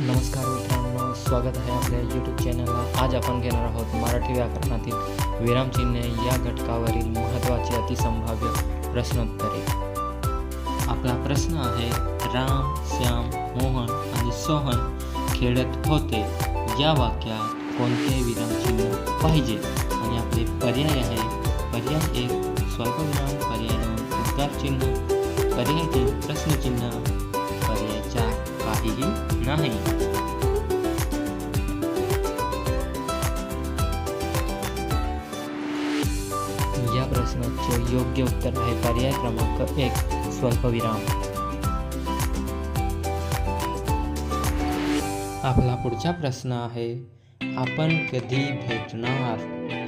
नमस्कार मित्रांनो स्वागत आहे आपल्या यूट्यूब चॅनलला आज आपण घेणार आहोत मराठी व्याकरणातील विरामचिन्हे या घटकावरील महत्त्वाचे अतिसंभाव्य प्रश्नोत्तरे. आपला प्रश्न आहे राम श्याम मोहन आणि सोहन खेळत होते. या वाक्यात कोणते विरामचिन्ह पाहिजे? आणि आपले पर्याय आहे पर्याय एक स्वल्पविराम पर्याय दोन उद्गार चिन्ह पर्याय तीन प्रश्नचिन्ह काहीही नाही. या प्रश्नाचे योग्य उत्तर आहे पर्याय क्रमांक एक स्वल्पविराम. आपला पुढचा प्रश्न आहे आपण कधी भेटणार?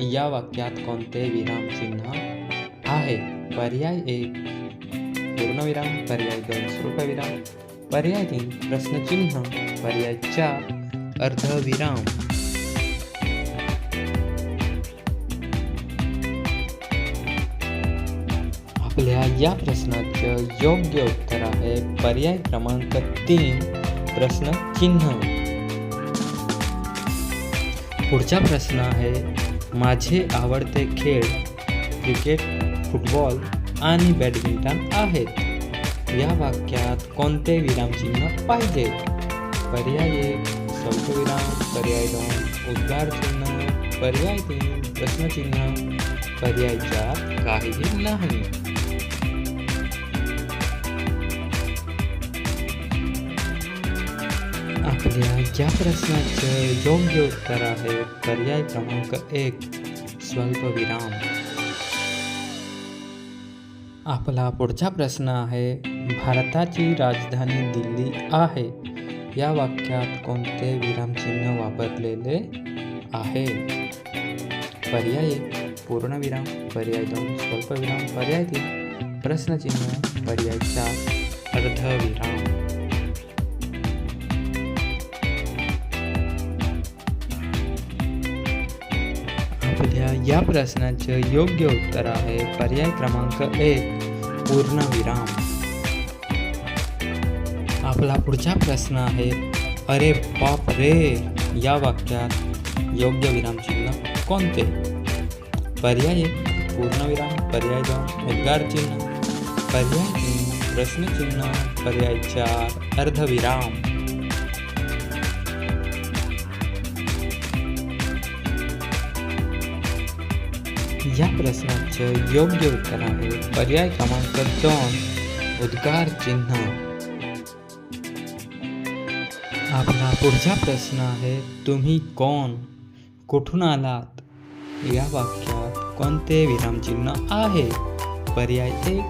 या वाक्यात कोणते विरामचिन्ह आहे? पर्याय एक पूर्णविराम पर्याय दोन स्वल्पविराम पर्याय प्रश्नचिन्ह पर्यायच्या अर्धविराम. आपल्या या प्रश्नाचं योग्य उत्तर आहे पर्याय क्रमांक तीन प्रश्नचिन्ह. पुढचा प्रश्न आहे माझे आवडते खेळ क्रिकेट फुटबॉल आणि बॅडमिंटन आहेत. या वाक्यात कोणते विरामचिन्ह पाहिजे? पर्याय एक स्वल्पविराम पर्याय दोन उद्गार चिन्ह पर्याय तीन प्रश्नचिन्ह पर्याय चार काहीही नाही. आपल्या या प्रश्नाचे योग्य उत्तर आहे पर्याय क्रमांक एक स्वल्पविराम आपला पुढचा प्रश्न आहे भारताची राजधानी दिल्ली आहे. या वाक्यात कोणते विरामचिन्ह वापरलेले आहे? पर्याय पूर्णविराम पर्याय दोन स्वल्पविराम पर्याय तीन प्रश्नचिन्ह. पर्याय चार अर्धविराम या प्रश्नाचं योग्य उत्तर आहे. पर्याय क्रमांक एक पूर्णविराम आपला पुढचा प्रश्न आहे अरे बाप रे या वाक्यात योग्य विरामचिन्ह कोणते? पर्याय पूर्णविराम पर्याय दोन उद्गार चिन्ह. पर्याय तीन प्रश्नचिन्ह पर्याय चार अर्धविराम या प्रश्नाचं योग्य उत्तर आहे पर्याय क्रमांक दोन उद्गार चिन्ह. आपला पुढचा प्रश्न आहे तुम्ही कोण? कुठून आलात? या वाक्यात कोणते विरामचिन्ह आहे? पर्याय एक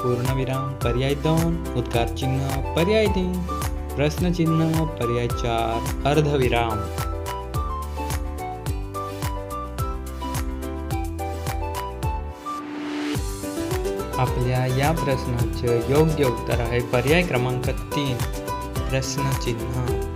पूर्णविराम पर्याय दोन उद्गार चिन्ह पर्याय तीन प्रश्नचिन्ह पर्याय चार अर्धविराम आपल्या या प्रश्नाचं योग्य उत्तर आहे पर्याय क्रमांक तीन. प्रश्नचिन्ह